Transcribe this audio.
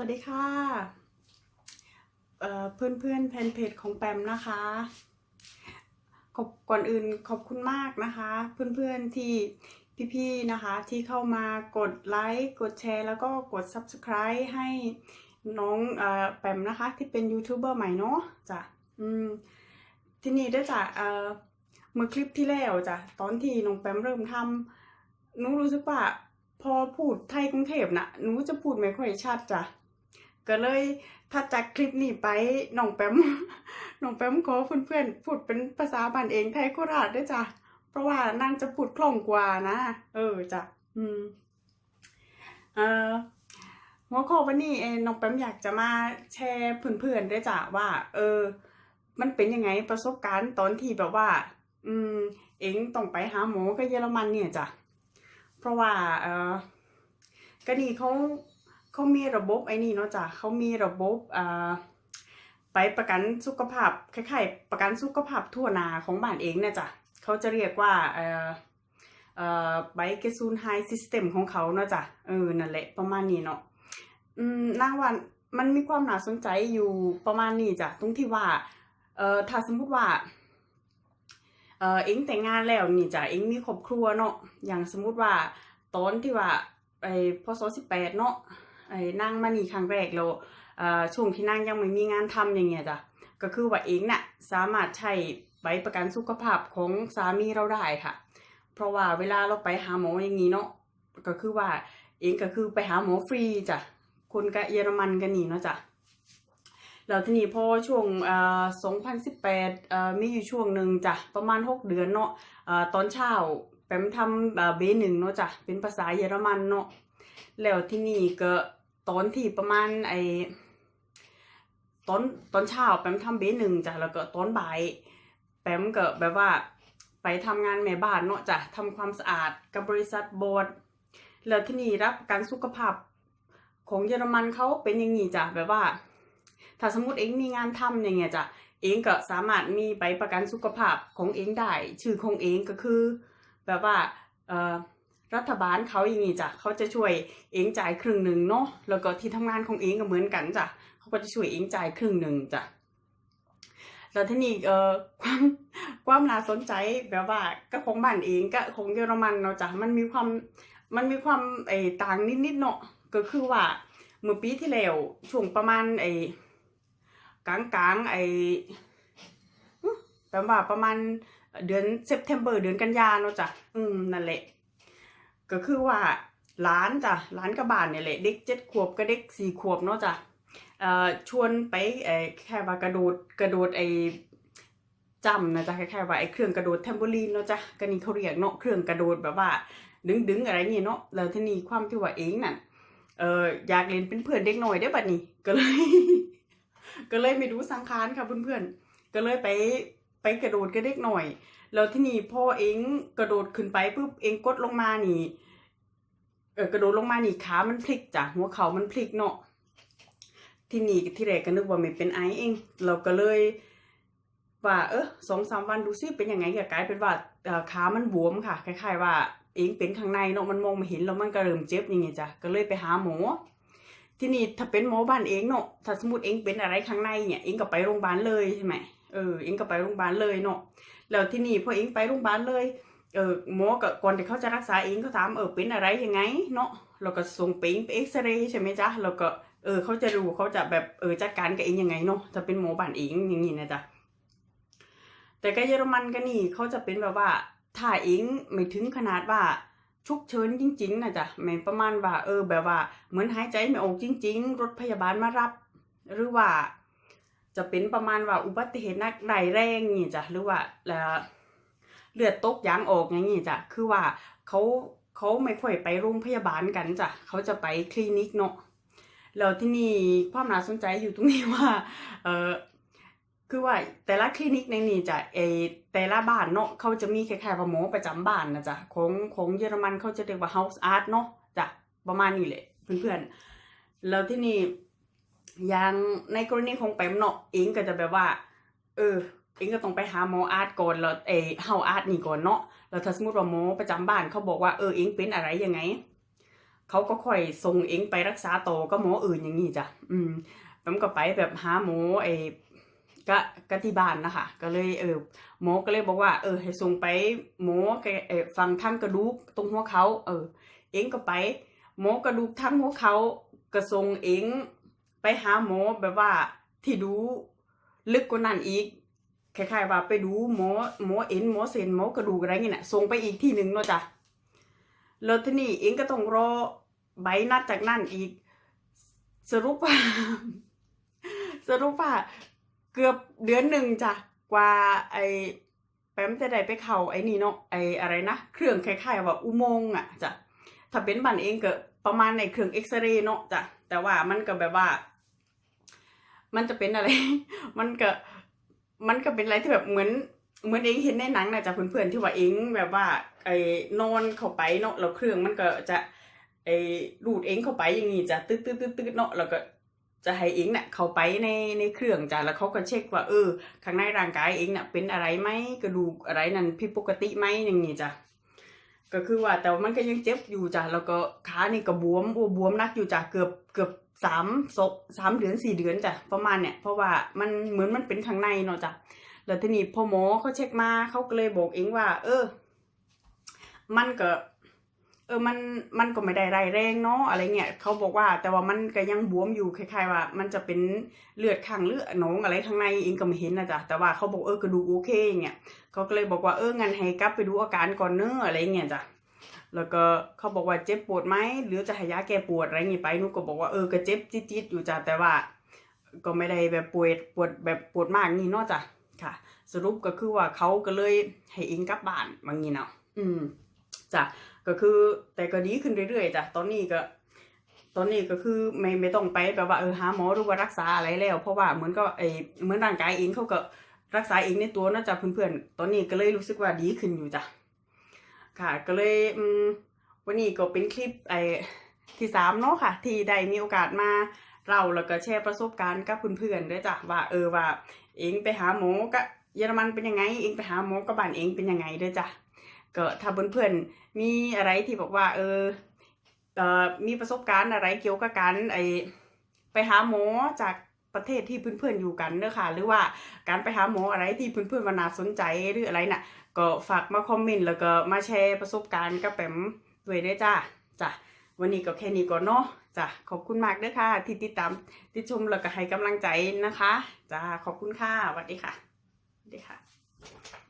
วัสดีค่ะเเพื่อนเพื่อนแฟนเพจของแปมนะคะขอบก่อนอื่นขอบคุณมากนะคะ เพื่อนเพื่อนที่พี่ๆนะคะ ที่เข้ามากดไลค์กดแชร์ แล้วก็กด Subscribe ให้น้องอแปมนะคะ ที่เป็นยูทูบเบอร์ใหม่เนาะจ้ะอืมที่นี่ได้จ้ะเมื่อคลิปที่แล้วจ้ะตอนที่น้องแปมเริ่มทำหนูรู้สึกว่าพอพูดไทยกรุงเทพน่ะหนูจะพูดไม่ค่อยชัดจ้ะ ก็เลยถ้าจากคลิปนี้ไปน้องแปมน้องแปมขอเพื่อนๆพูดเป็นภาษาบ้านเองไทยโคราชด้วยจ้ะเพราะว่านางจะพูดคล่องกว่านะ เออจ้ะอืมเออหัวข้อวันนี้เองน้องแปมอยากจะมาแชร์เพื่อนๆด้วยจ้ะว่า เออ มันเป็นยังไงประสบการณ์ตอนที่แบบว่า อืม เอ็งต้องไปหาหมอกับเยอรมันเนี่ยจ้ะเพราะว่า เออก็นี่เขา เขามีระบบไอ้นี่เนาะจ้ะเขามีระบบอ่าไปประกันสุขภาพคล้ายๆประกันสุขภาพทั่วนาของบ้านเองเนี่ยจ้ะเขาจะเรียกว่าเออเอ่อไบเกซูนไฮซิสเต็มของเขาเนาะจ้ะเออนั่นแหละประมาณนี้เนาะอืมนางว่ามันมีความน่าสนใจอยู่ประมาณนี้จ้ะตรงที่ว่าเอ่อถ้าสมมุติว่าเออเอ็งแต่งงานแล้วนี่จ้ะเอ็งมีครอบครัวเนาะอย่างสมมุติว่าตอนที่ว่าไอ้พศสิบแปดเนาะ ไอ้นั่งมานี่ครั้งแรกแล้วเอ่อช่วงที่นั่งยังไม่มีงานทำอย่างเงี้ยจ้ะก็คือว่าเองน่ะสามารถใช้ใบประกันสุขภาพของสามีเราได้ค่ะ เพราะว่าเวลาเราไปหาหมออย่างนี้เนาะก็คือว่าเองก็คือไปหาหมอฟรีจ้ะคนกเยอรมันกันนี่เนาะจ้ะแล้วทีนี้พอช่วงเอ่อ2018เอ่อมีอยู่ช่วงหนึ่งจ้ะประมาณ6เดือนเนาะเอ่อตอนเช้าแปมทำเอ่อ B1 เนาะจ้ะเป็นภาษาเยอรมันเนาะแล้วที่นี่ก็ ตอนที่ประมาณไอตอนตอนเช้าแปมทำ B1 จ้ะแล้วก็ตอนบ่ายแปมก็แบบว่าไปทำงานแม่บ้านเนาะจ้ะทำความสะอาดกับบริษัทโบสถ์แล้วที่นี่รับกันสุขภาพของเยอรมันเขาเป็นอย่างนี้จ้ะแบบว่า ถ้าสมมติเองมีงานทำอย่างเงี้ยจ้ะเองก็สามารถมีใบประกันสุขภาพของเองได้ชื่อของเองก็คือ แบบว่าเอ่อ รัฐบาลเขาอย่างงี้จ้ะเขาจะช่วยเองจ่ายครึ่งหนึ่งเนาะแล้วก็ที่ทำงานของเองก็เหมือนกันจ้ะเขาก็จะช่วยเองจ่ายครึ่งหนึ่งจ้ะแล้วที่นี้เอ่อความความน่าสนใจแบบว่าก็ของบ้านเองก็ของเยอรมันเนาะจ้ะมันมีความมันมีความไอ้ต่างนิดๆเนาะก็คือว่าเมื่อปีที่แล้วช่วงประมาณไอ้กลางกลางๆไอ้แปลว่าประมาณเดือนเซปเทมเบอร์เดือนกันยาเนาะจ้ะอืมนั่นแหละ ก็คือว่าหลานจ้ะหลานกับบ้านเนี่ยแหละเด็กเจ็ดขวบกับเด็กสี่ขวบเนาะจ้ะเอ่อชวนไปไอ้แค่ว่ากระโดดกระโดดไอ้จำนะจ๊ะคล้ายๆว่าไอ้เครื่องกระโดดแทมโบลีนเนาะจ้ะก็นี่เขาเรียกเนาะเครื่องกระโดดแบบว่า ดึงดึงๆอะไรนี่เนาะแล้วทีนี้ความที่ว่าเองน่ะเอออยากเล่นเป็นเพื่อนเด็กหน่อยได้บัดนี้ก็เลย ก็เลยไม่รู้สังขารค่ะเพื่อนๆก็เลยไปไปกระโดดกับเด็กหน่อย แล้วที่นี่พ่อเองกระโดดขึ้นไปปุ๊บเองกดลงมานี่เออกระโดดลงมานี่ขามันพลิกจ้ะหัวเขามันพลิกเนาะที่นี่ที่แรกก็นึกว่าไม่เป็นไอเอง เราก็เลยว่าเออสองสามวันดูซิเป็นยังไงก็กลายเป็นว่าเออขามันบวมค่ะคล้ายๆว่าเองเป็นข้างในเนาะมันมองไม่เห็นแล้วมันก็เริ่มเจ็บอย่างเงี้ยจ้ะก็เลยไปหาหมอที่นี่ถ้าเป็นหมอบ้านเองเนาะถ้าสมมติเองเป็นอะไรข้างในเนี่ยเองก็ไปโรงพยาบาลเลยใช่ไหมเออเองก็ไปโรงพยาบาลเลยเนาะ แล้วที่นี่พอเองไปโรงพยาบาลเลยเออหมอก็ก่อนที่เขาจะรักษาเองเขาถามเออเป็นอะไรยังไงเนาะแล้วก็ส่งไปเองไปเอ็กซเรย์ใช่ไหมจ๊ะแล้วก็เออเขาจะดูเขาจะแบบเออจัดการกับเองยังไงเนาะถ้าเป็นหมอบ้านเองอย่างงี้นะจ๊ะแต่ก็เยอรมันก็นี่เขาจะเป็นแบบว่าถ้าเองไม่ถึงขนาดว่าฉุกเฉินจริงๆนะจ๊ะไม่ประมาณว่าเออแบบว่าเหมือนหายใจไม่ออกจริง ๆ รถพยาบาลมารับ หรือว่า จะเป็นประมาณว่าอุบัติเหตุนักไหลายแรงนี่จ้ะหรือว่าแล้วเลือดตกยางออกอย่างนี้จ้ะคือว่าเขาเขาไม่ค่อยไปโรงพยาบาลกันจ้ะเขาจะไปคลินิกเนาะแล้วที่นี่ความน่าสนใจอยู่ตรงนี้ว่าเออคือว่าแต่ละคลินิกในนี่จะเออแต่ละบ้านเนาะเขาจะมีคล้ายๆว่าหมอประจำบ้านนะจ๊ะของของเยอรมันเขาจะเรียกว่า house art เนาะจ้ะประมาณนี้แหละเพื่อนๆแล้วที่นี่ อย่างในกรณีของแปมเนาะเองก็จะแบบว่า เออ เองก็ต้องไปหาหมออาร์ตก่อนแล้วเอเฮาอาร์ตนี่ก่อนเนาะแล้วถ้าสมมติว่าหมอประจำบ้านเขาบอกว่าเออเองเป็นอะไรยังไงเขาก็ค่อยส่งเองไปรักษาต่อก็หมออื่นอย่างนี้จ้ะอืมแปมก็ไปแบบหาหมอไอ้กะกที่บ้านนะคะก็เลยเออหมอก็เลยบอกว่า เออ ให้ส่งไปหมอแกเอฟังทางกระดูกตรงหัวเขาเออ เองก็ไปหมอกระดูกทั้งหัวเขากระทรงเอง ไปหาหมอแบบว่าที่ดูลึกกว่านั้นอีกคล้ายๆว่าไปดูหมอหมอเอ็นหมอเซนหมอกระดูกอะไรเงี้ยน่ะส่งไปอีกที่หนึ่งเนาะจ้ะแล้วทีนี้เองก็ต้องรอใบนัดจากนั่นอีก สรุปว่าสรุปว่าเกือบเดือนหนึ่งจ้ะกว่าไอ้แปมจะได้ไปเข้าไอ้นี่เนาะไอ้อะไรนะเครื่องคล้ายๆว่าอุโมงค์อะจ้ะถ้าเป็นบันเองก็ประมาณในเครื่องเอ็กซเรย์เนาะจ้ะแต่ว่ามันก็แบบว่า มันจะเป็นอะไร มันก็มันก็เป็นอะไรที่แบบเหมือนเหมือนเองเห็นในหนังนะจ้ะเพื่อนๆที่ว่าเองแบบว่าไอ้นอนเข้าไปเนาะแล้วเครื่องมันก็จะไอ้รูดเองเข้าไปอย่างงี้จ้ะตืดตืดตืดตืดเนาะแล้วก็จะให้เองเนี่ยเข้าไปในในเครื่องจ้ะแล้วเขาก็เช็คว่าเออข้างในร่างกายเองเนี่ยเป็นอะไรไหมกระดูกอะไรนั่นผิดปกติไหมอย่างงี้จ้ะ ก็คือว่าแต่ว่ามันก็ยังเจ็บอยู่จ้ะแล้วก็ขานี่ก็บวมโอ้บวมนักอยู่จ้ะเกือบเกือบสามศพสามเดือนสี่เดือนจ้ะประมาณเนี่ยเพราะว่ามันเหมือนมันเป็นข้างในเนาะจ้ะแล้วทีนี้พอหมอเขาเช็คมาเขาก็เลยบอกเองว่า เออ มันก็ เออมันมันก็ไม่ได้ไรแรงเนาะอะไรเงี้ยเขาบอกว่าแต่ว่ามันก็ยังบวมอยู่คล้ายๆว่า มันจะเป็นเลือดข้างเลือดหนองอะไรข้างในเองก็ไม่เห็นนะจ๊ะแต่ว่าเขาบอกเออกระดูกโอเคเงี้ยเขาก็เลยบอกว่าเอองั้นให้กลับไปดูอาการก่อนเนอะอะไรเงี้ยจ้ะแล้วก็เขาบอกว่าเจ็บปวดไหมหรือจะให้ยาแก้ปวดอะไรเงี้ยไปนุก็บอกว่าเออก็เจ็บจี๊ดๆอยู่จ้ะแต่ว่า ก็ไม่ได้แบบปวดปวดแบบปวดมากนี่เนาะจ้ะค่ะ สรุปก็คือว่าเขาก็เลยให้เองกลับบ้านบางงี้เนาะอืมจ้ะ ก็คือแต่ก็ดีขึ้นเรื่อยๆจ้ะตอนนี้ก็ ตอนนี้ก็คือไม่ไม่ต้องไปแบบว่าเออหาหมอหรือว่ารักษาอะไรแล้ว เพราะว่าเหมือนก็ไอเหมือนร่างกายเองเขาก็รักษาเองในตัวเนาะจ้ะเพื่อนๆ ตอนนี้ก็เลยรู้สึกว่าดีขึ้นอยู่จ้ะค่ะก็เลยอืมวันนี้ก็เป็นคลิปไอที่สามเนาะค่ะ ที่ได้มีโอกาสมาเล่าแล้วก็แชร์ประสบการณ์กับเพื่อนๆด้วยจ้ะว่าเออว่า เองไปหาหมอก็เยอรมันเป็นยังไง เองไปหาหมอกับบ้านเองเป็นยังไงด้วยจ้ะ ก็ถ้าเพื่อนๆมีอะไรที่บอกว่า เออเออมีประสบการณ์อะไรเกี่ยวกับการไอไปหาหมอจากประเทศที่เพื่อนๆอยู่กันเด้อค่ะหรือว่าการไปหาหมออะไรที่เพื่อนๆวาน่าสนใจหรืออะไรน่ะก็ฝากมาคอมเมนต์แล้วก็มาแชร์ประสบการณ์กับแปมด้วยด้วยจ้าจ้ะวันนี้ก็แค่นี้ก่อนเนาะจ้ะขอบคุณมากเด้อค่ะ ที่ติดตามติดชมแล้วก็ให้กำลังใจนะคะจ้าขอบคุณค่ะสวัสดีค่ะสวัสดีค่ะ